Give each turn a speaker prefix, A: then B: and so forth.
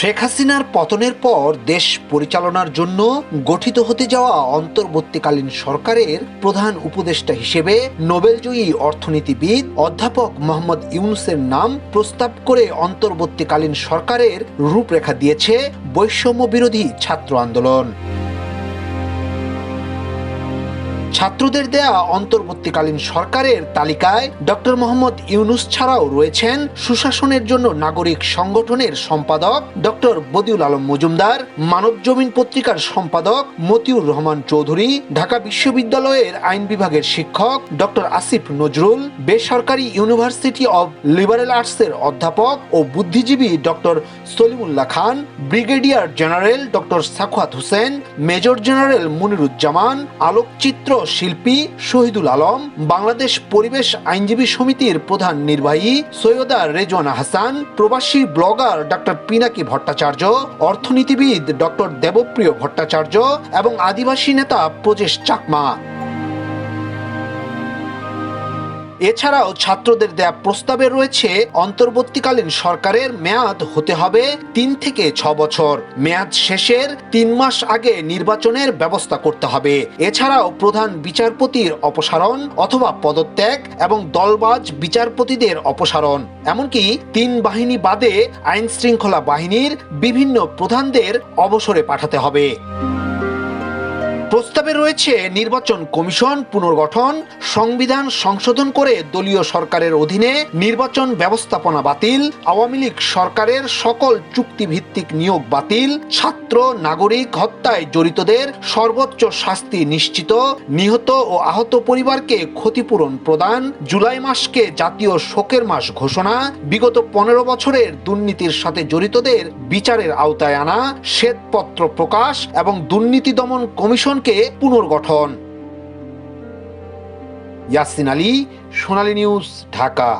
A: শেখ হাসিনার পতনের পর দেশ পরিচালনার জন্য গঠিত হতে যাওয়া অন্তর্বর্তীকালীন সরকারের প্রধান উপদেষ্টা হিসেবে নোবেলজয়ী অর্থনীতিবিদ অধ্যাপক মোহাম্মদ ইউনুসের নাম প্রস্তাব করে অন্তর্বর্তীকালীন সরকারের রূপরেখা দিয়েছে বৈষম্য বিরোধী ছাত্র আন্দোলন। ছাত্রদের দেয়া অন্তর্বর্তীকালীন সরকারের তালিকায় ডক্টর মোহাম্মদ ইউনুস ছাড়াও রয়েছেন সুশাসনের জন্য নাগরিক সংগঠনের সম্পাদক ডক্টর বদিউল আলম মজুমদার, মানব জমিন পত্রিকার সম্পাদক মতিউর রহমান চৌধুরী, ঢাকা বিশ্ববিদ্যালয়ের আইন বিভাগের শিক্ষক ডক্টর আসিফ নজরুল, বেসরকারি ইউনিভার্সিটি অব লিবারেল আর্টসের অধ্যাপক ও বুদ্ধিজীবী doctor Salimullah Khan, brigadier general doctor Sakhawat Hossain, major general Muniruzzaman, আলোকচিত্র শিল্পী শহীদুল আলম, বাংলাদেশ পরিবেশ আইনজীবী সমিতির প্রধান নির্বাহী সৈয়দা রেজওয়ান হাসান, প্রবাসী ব্লগার ডক্টর পিনাকি ভট্টাচার্য, অর্থনীতিবিদ ডক্টর দেবপ্রিয় ভট্টাচার্য এবং আদিবাসী নেতা প্রজেশ চাকমা। এছাড়াও ছাত্রদের দেয়া প্রস্তাবে রয়েছে, অন্তর্বর্তীকালীন সরকারের মেয়াদ হতে হবে তিন থেকে ছ বছর। মেয়াদ শেষের তিন মাস আগে নির্বাচনের ব্যবস্থা করতে হবে। এছাড়াও প্রধান বিচারপতির অপসারণ অথবা পদত্যাগ এবং দলবাজ বিচারপতিদের অপসারণ। এমনকি তিন বাহিনী বাদে আইন শৃঙ্খলা বাহিনীর বিভিন্ন প্রধানদের অবসরে পাঠাতে হবে। প্রস্তাবে রয়েছে নির্বাচন কমিশন পুনর্গঠন, সংবিধান সংশোধন করে দলীয় সরকারের অধীনে নির্বাচন ব্যবস্থাপনা বাতিল, আওয়ামী লীগ সরকারের সকল চুক্তিভিত্তিক নিয়োগ বাতিল, ছাত্র, নাগরিক হত্যায় জড়িতদের সর্বোচ্চ শাস্তি নিশ্চিত, নিহত ও আহত পরিবারকে ক্ষতিপূরণ প্রদান, জুলাই মাসকে জাতীয় শোকের মাস ঘোষণা, বিগত পনেরো বছরের দুর্নীতির সাথে জড়িতদের বিচারের আওতায় আনা, শ্বেতপত্র প্রকাশ এবং দুর্নীতি দমন কমিশনকে পুনর্গঠন। ইয়াসিন আলী সোনালী নিউজ ঢাকা।